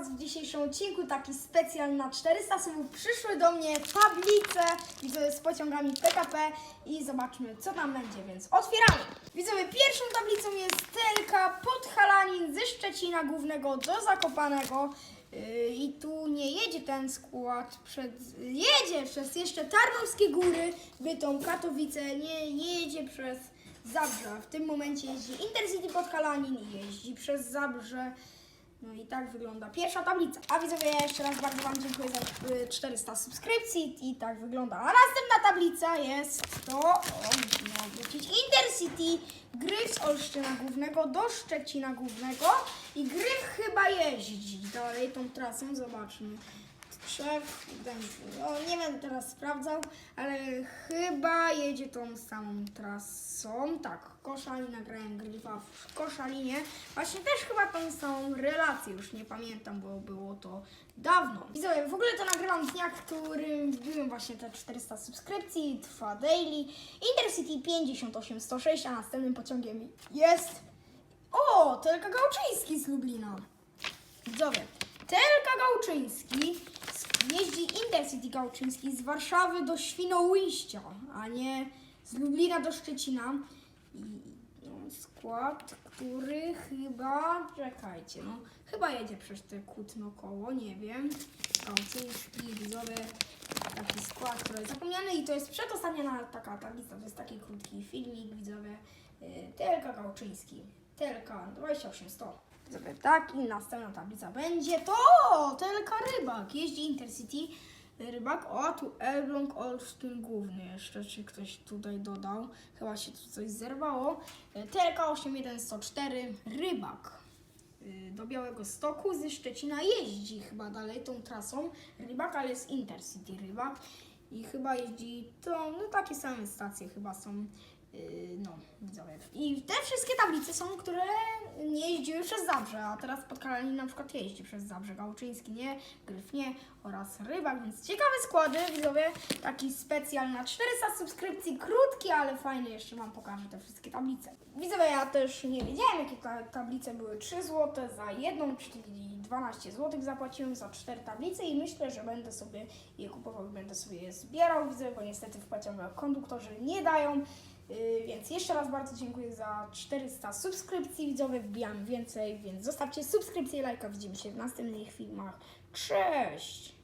Was w dzisiejszym odcinku taki specjal na 400 subów. Przyszły do mnie tablice z pociągami PKP i zobaczmy co tam będzie, więc otwieramy. Widzowie, pierwszą tablicą jest Telka Podhalanin ze Szczecina Głównego do Zakopanego. Yy, I tu nie jedzie ten skład, przed, jedzie przez jeszcze Tarnowskie Góry, Bytom, Katowice, nie jedzie przez Zabrze. W tym momencie jeździ Intercity Podhalanin i jeździ przez Zabrze. No i tak wygląda pierwsza tablica. A widzowie, ja jeszcze raz bardzo Wam dziękuję za y, 400 subskrypcji i tak wygląda. A następna tablica jest to, o, wrócić, Intercity, Gryf z Olsztyna Głównego do Szczecina Głównego i Gryf chyba jeździ dalej tą trasą, zobaczmy. Trzech, no, nie będę teraz sprawdzał, ale chyba jedzie tą samą trasą. Tak, Koszalin, nagrałem Gryfa w Koszalinie. Właśnie też chyba tą samą relację, już nie pamiętam, bo było to dawno. Widzowie, w ogóle to nagrywam w którym wbiłem właśnie te 400 subskrypcji, trwa daily. Intercity 58106, a następnym pociągiem jest... O, Telka Gałczyński z Lublina. Widzowie, Telka Gałczyński jeździ Intercity Gałczyński z Warszawy do Świnoujścia, a nie z Lublina do Szczecina. I no, skład, który chyba, czekajcie, no chyba jedzie przez te Kutno koło, nie wiem. Gałczyński, widzowie, taki skład, który jest zapomniany i to jest przedostatnia na- taka tablica, to jest taki krótki filmik, widzowie. Y, Telka Gałczyński, Telka 28100. Sobie tak i następna tablica będzie to Telka Rybak. Jeździ Intercity Rybak. O, tu Elbląg Olsztyn Główny jeszcze, czy ktoś tutaj dodał. Chyba się tu coś zerwało. E, Telka 8104 Rybak. Y, Do Białego Stoku ze Szczecina jeździ chyba dalej tą trasą Rybak, ale jest Intercity Rybak. I chyba jeździ tą, no takie same stacje chyba są. Yy, no, widzowie. I te wszystkie tablice są, które nie jeździły przez Zabrze, a teraz Podkaralin na przykład jeździ przez Zabrze, Gałczyński nie, Gryf nie oraz Rybak, więc ciekawe składy, widzowie. Taki specjal na 400 subskrypcji, krótki, ale fajny, jeszcze Wam pokażę te wszystkie tablice. Widzowie, ja też nie wiedziałem, jakie ta, tablice były 3 zł za jedną, czyli 12 zł zapłaciłem za 4 tablice i myślę, że będę sobie je kupował i będę sobie je zbierał, widzę, bo niestety w pociągach konduktorzy nie dają. Yy, Więc jeszcze raz bardzo dziękuję za 400 subskrypcji. Widzowie, wbijam więcej, więc zostawcie subskrypcję i lajka. Widzimy się w następnych filmach. Cześć!